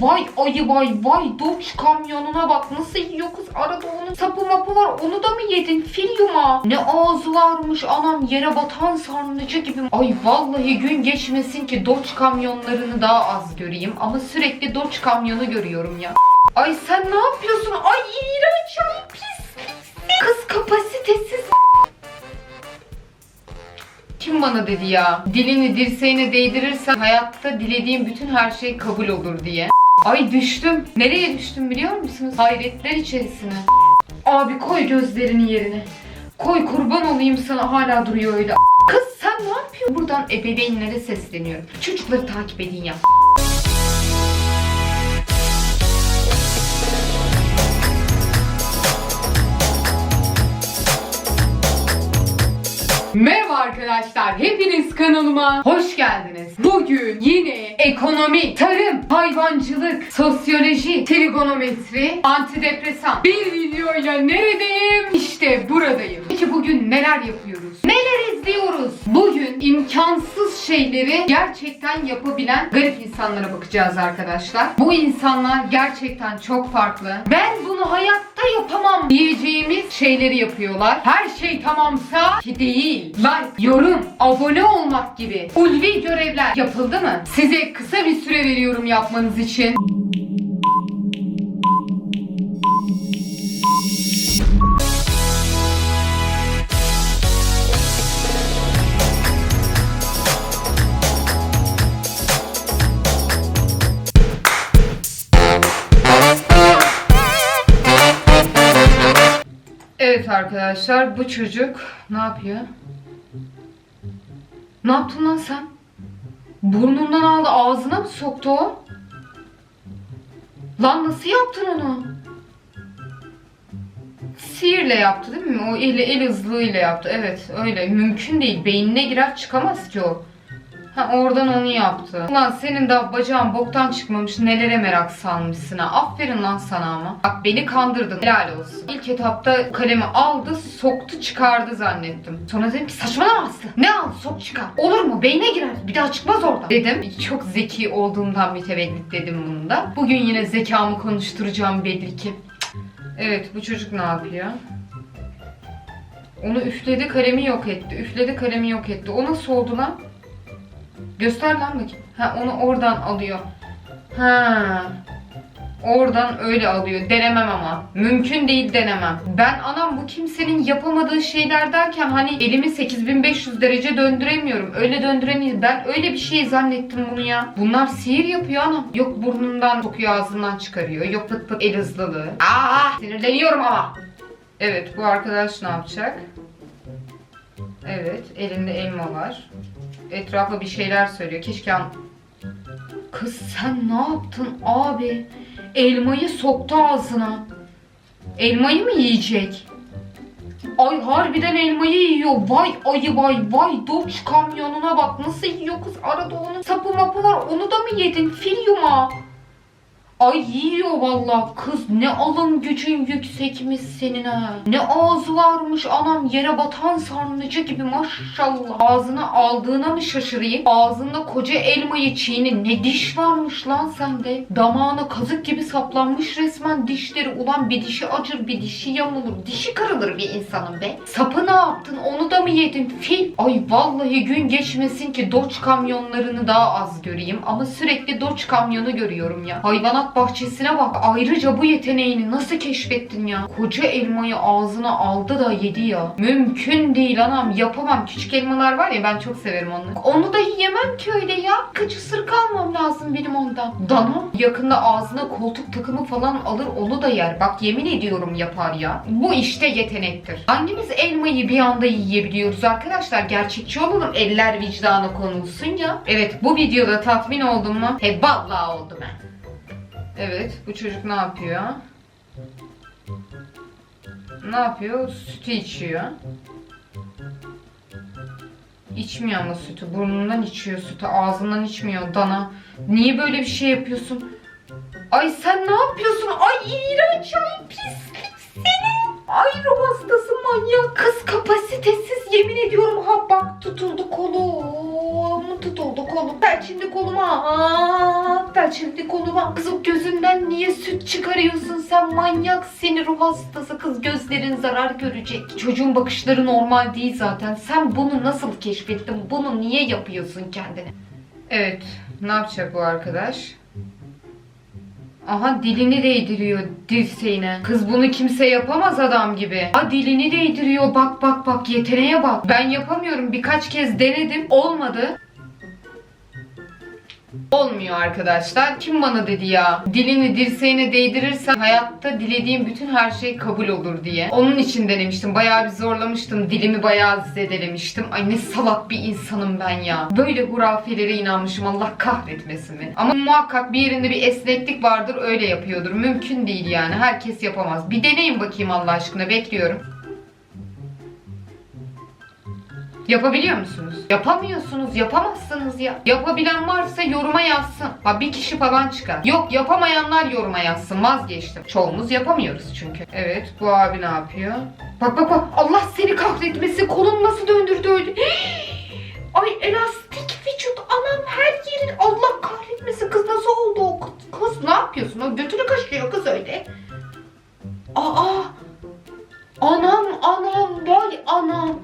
Vay ayı vay vay Dodge kamyonuna bak. Nasıl yiyor kız arada onun sapı mapı var. Onu da mı yedin? Fil yuma. Ne ağzı varmış anam. Yere batan sarnıcı gibi. Ay vallahi gün geçmesin ki Dodge kamyonlarını daha az göreyim. Ama sürekli Dodge kamyonu görüyorum ya. Ay sen ne yapıyorsun? Ay iğrenç ay pis pis. Kız kapasitesiz. Kim bana dedi ya? Dilini dirseğine değdirirsen hayatta dilediğin bütün her şey kabul olur diye Ay düştüm. Nereye düştüm biliyor musunuz? Hayretler içerisine. Abi koy gözlerini yerine. Koy kurban olayım sana hala duruyor öyle. Kız sen ne yapıyorsun? Buradan ebeveynlere sesleniyorum. Çocukları takip edin ya. Merhaba arkadaşlar. Hepiniz kanalıma hoş geldiniz. Bugün yine ekonomi, tarım, hayvancılık, sosyoloji, trigonometri, antidepresan bir videoyla neredeyim? İşte buradayım. Peki bugün neler yapıyoruz? Neler izliyoruz? Bugün imkansız şeyleri gerçekten yapabilen garip insanlara bakacağız arkadaşlar. Bu insanlar gerçekten çok farklı. Ben bunu hayatta yapamam diyeceğimiz şeyleri yapıyorlar. Her şey tamamsa ki değil. Like, yorum, abone olmak gibi ulvi görevler yapıldı mı? Size kısa bir süre veriyorum yapmanız için. Evet arkadaşlar bu çocuk ne yapıyor? Ne yaptın lan sen? Burnundan aldı ağzına mı soktu o? Lan nasıl yaptın onu? Sihirle yaptı değil mi? O eli el hızlığıyla yaptı. Evet öyle. Mümkün değil. Beynine girer çıkamaz ki o. Ha oradan onu yaptı. Ulan senin daha bacağın boktan çıkmamış nelere merak salmışsın ha. Aferin lan sana ama. Bak beni kandırdın. Helal olsun. İlk etapta kalemi aldı, soktu, çıkardı zannettim. Sonra dedim ki saçmalama. Ne al, sok çıkar. Olur mu? Beyne girer. Bir daha çıkmaz orada. Dedim. Çok zeki olduğumdan mütevellit dedim bunu da. Bugün yine zekamı konuşturacağım Bedriki. Evet bu çocuk ne yapıyor? Onu üfledi kalemi yok etti. Üfledi kalemi yok etti. O nasıl oldu lan? Göster lan bakayım. Ha onu oradan alıyor. Ha. Oradan öyle alıyor. Denemem ama. Mümkün değil denemem. Ben anam bu kimsenin yapamadığı şeyler derken hani elimi 8500 derece döndüremiyorum. Öyle döndüremeyiz. Ben öyle bir şey zannettim bunu ya. Bunlar sihir yapıyor anam. Yok burnundan sokuyor ağzından çıkarıyor. Yok pıt pıt el hızlılığı. Aa sinirleniyorum ama. Evet bu arkadaş ne yapacak? Evet elinde elma var. Etrafa bir şeyler söylüyor. Keşke an... Kız sen ne yaptın abi? Elmayı soktu ağzına. Elmayı mı yiyecek? Ay harbiden elmayı yiyor. Vay ayı vay vay. Dodge kamyonuna bak nasıl yiyor kız. Arada onun sapı mapı var. Onu da mı yedin? Fil yuma. Ay yiyor valla kız ne alın gücün yüksekmiş senin ha. Ne ağzı varmış anam yere batan sarnıcı gibi maşallah. Ağzına aldığına mı şaşırayım? Ağzında koca elmayı çiğni ne diş varmış lan sende. Damağına kazık gibi saplanmış resmen dişleri. Ulan bir dişi acır bir dişi yamulur. Dişi kırılır bir insanın be. Sapı ne yaptın onu da mı yedin fil? Ay vallahi gün geçmesin ki Dodge kamyonlarını daha az göreyim. Ama sürekli Dodge kamyonu görüyorum ya. Hayvanat bahçesine bak. Ayrıca bu yeteneğini nasıl keşfettin ya? Koca elmayı ağzına aldı da yedi ya. Mümkün değil anam. Yapamam. Küçük elmalar var ya ben çok severim onları. Onu da yiyemem ki öyle ya. Almam ondan. Dana yakında ağzına koltuk takımı falan alır onu da yer. Bak yemin ediyorum yapar ya. Bu işte yetenektir. Hangimiz elmayı bir anda yiyebiliyoruz arkadaşlar? Gerçekçi olalım. Eller vicdana konulsun ya. Evet bu videoda tatmin oldum mu? He vallahi oldum ben. Evet, bu çocuk ne yapıyor? Ne yapıyor? Sütü içiyor. İçmiyor ama sütü. Burnundan içiyor sütü. Ağzından içmiyor. Dana. Niye böyle bir şey yapıyorsun? Ay sen ne yapıyorsun? Ay iğrenç ay pislik seni. Ay ruh hastası manyak. Kız kapasitesiz yemin ediyorum ha bak tutuldu kolum. tutuldu kolum. Felçindi koluma. Aa, felçindi koluma. Kızım gözünden niye süt çıkarıyorsun sen manyak seni ruh hastası kız gözlerin zarar görecek. Çocuğun bakışları normal değil zaten. Sen bunu nasıl keşfettin? Bunu niye yapıyorsun kendine? Evet. Ne yapacak bu arkadaş? Aha dilini değdiriyor dirseğine. Kız bunu kimse yapamaz adam gibi. Ha dilini değdiriyor bak bak bak yeteneğe bak. Ben yapamıyorum birkaç kez denedim olmadı. Olmuyor arkadaşlar. Kim bana dedi ya? Dilini dirseğine değdirirsen hayatta dilediğim bütün her şey kabul olur diye. Onun için denemiştim. Bayağı bir zorlamıştım. Dilimi bayağı zedelemiştim. Ay ne salak bir insanım ben ya. Böyle hurafelere inanmışım. Allah kahretmesin beni. Ama muhakkak bir yerinde bir esneklik vardır. Öyle yapıyordur. Mümkün değil yani. Herkes yapamaz. Bir deneyin bakayım Allah aşkına. Bekliyorum. Yapabiliyor musunuz? Yapamıyorsunuz, yapamazsınız ya. Yapabilen varsa yoruma yazsın. Ha bir kişi falan çıkar. Yok yapamayanlar yoruma yazsın. Vazgeçtim. Çoğumuz yapamıyoruz çünkü. Evet bu abi ne yapıyor? Bak bak bak Allah seni kahretmesin. Kolum nasıl döndürdü öyle. Ay elastik vücut anam her yerin Allah kahretmesin kız nasıl oldu o kız, kız ne yapıyorsun o götünü kaşıyor kız öyle. Aa anam anam vay anam.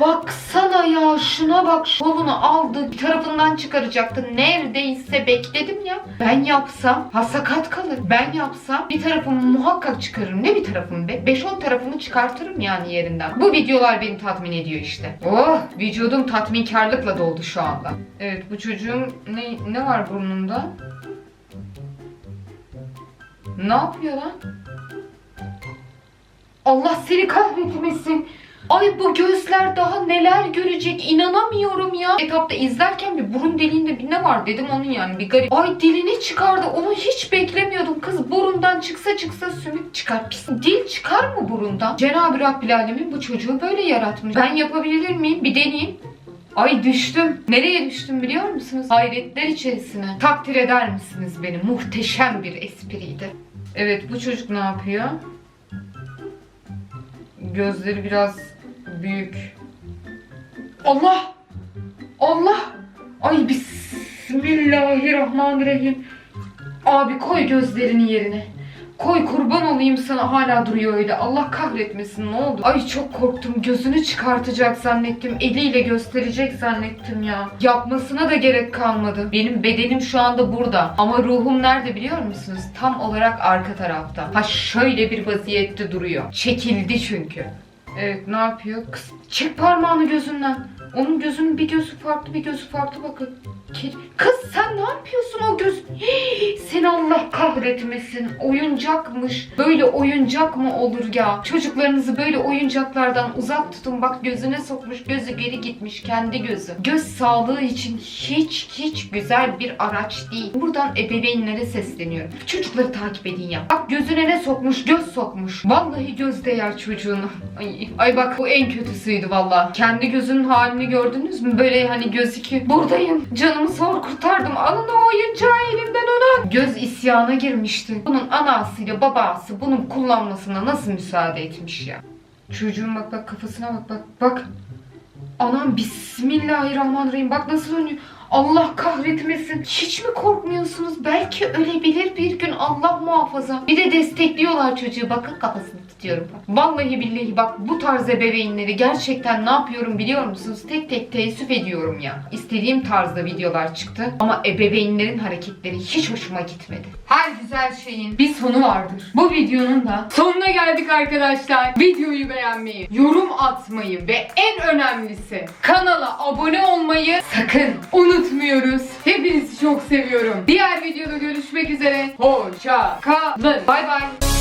Baksana ya şuna bak kolunu aldı tarafından çıkaracaktı. Neredeyse bekledim ya. Ben yapsam ha sakat kalır. Ben yapsam bir tarafımı muhakkak çıkarırım. Ne bir tarafım be? 5-10 tarafımı çıkartırım yani yerinden. Bu videolar beni tatmin ediyor işte. Oh vücudum tatminkarlıkla doldu şu anda. Evet bu çocuğun ne, ne var burnunda? Ne yapıyor lan? Allah seni kahretmesin Ay bu gözler daha neler görecek inanamıyorum ya. Etapta izlerken bir burun deliğinde bir ne var dedim onun yani bir garip. Ay dilini çıkardı onu hiç beklemiyordum. Kız burundan çıksa çıksa sümük çıkar. Pis. Dil çıkar mı burundan? Cenab-ı Rabbil Alemin bu çocuğu böyle yaratmış. Ben yapabilir miyim? Bir deneyeyim. Ay düştüm. Nereye düştüm biliyor musunuz? Hayretler içerisine. Takdir eder misiniz beni? Muhteşem bir espriydi. Evet bu çocuk ne yapıyor? Gözleri biraz büyük. Allah! Allah! Ay bismillahirrahmanirrahim. Abi koy gözlerini yerine. Koy kurban olayım sana hala duruyor öyle. Allah kahretmesin ne oldu? Ay çok korktum. Gözünü çıkartacak zannettim. Eliyle gösterecek zannettim ya. Yapmasına da gerek kalmadı. Benim bedenim şu anda burada. Ama ruhum nerede biliyor musunuz? Tam olarak arka tarafta. Ha şöyle bir vaziyette duruyor. Çekildi çünkü. Evet ne yapıyor? Kız çek parmağını gözünden. Onun gözünün bir gözü farklı bir gözü farklı bakın. Kız sen ne yapıyorsun o göz? Hii, Seni Allah kahretmesin. Oyuncakmış. Böyle oyuncak mı olur ya? Çocuklarınızı böyle oyuncaklardan uzak tutun. Bak gözüne sokmuş gözü geri gitmiş kendi gözü. Göz sağlığı için hiç hiç güzel bir araç değil. Buradan ebeveynlere sesleniyorum. Çocukları takip edin ya. Bak gözüne ne sokmuş? Göz sokmuş. Vallahi göz değer çocuğunu. Ay, ay bak bu en kötüsüydü valla. Kendi gözünün halini gördünüz mü? Böyle hani gözüküyor. Buradayım. Canımı zor kurtardım. Alın o oyuncağı elimden ona. Göz isyana girmişti. Bunun anasıyla babası bunun kullanmasına nasıl müsaade etmiş ya? Çocuğun bak bak kafasına bak bak bak. Anam bismillahirrahmanirrahim. Bak nasıl dönüyor. Allah kahretmesin. Hiç mi korkmuyorsunuz? Belki ölebilir bir gün Allah muhafaza. Bir de destekliyorlar çocuğu. Bakın kafasını tutuyorum. Bak. Vallahi billahi bak bu tarz ebeveynleri gerçekten ne yapıyorum biliyor musunuz? Tek tek teessüf ediyorum ya. İstediğim tarzda videolar çıktı. Ama ebeveynlerin hareketleri hiç hoşuma gitmedi. Her güzel şeyin bir sonu vardır. Bu videonun da sonuna geldik arkadaşlar. Videoyu beğenmeyi, yorum atmayı ve en önemlisi kanala abone olmayı sakın unutmuyoruz. Hepinizi çok seviyorum. Diğer videoda görüşmek üzere. Hoşça kalın. Bay bay.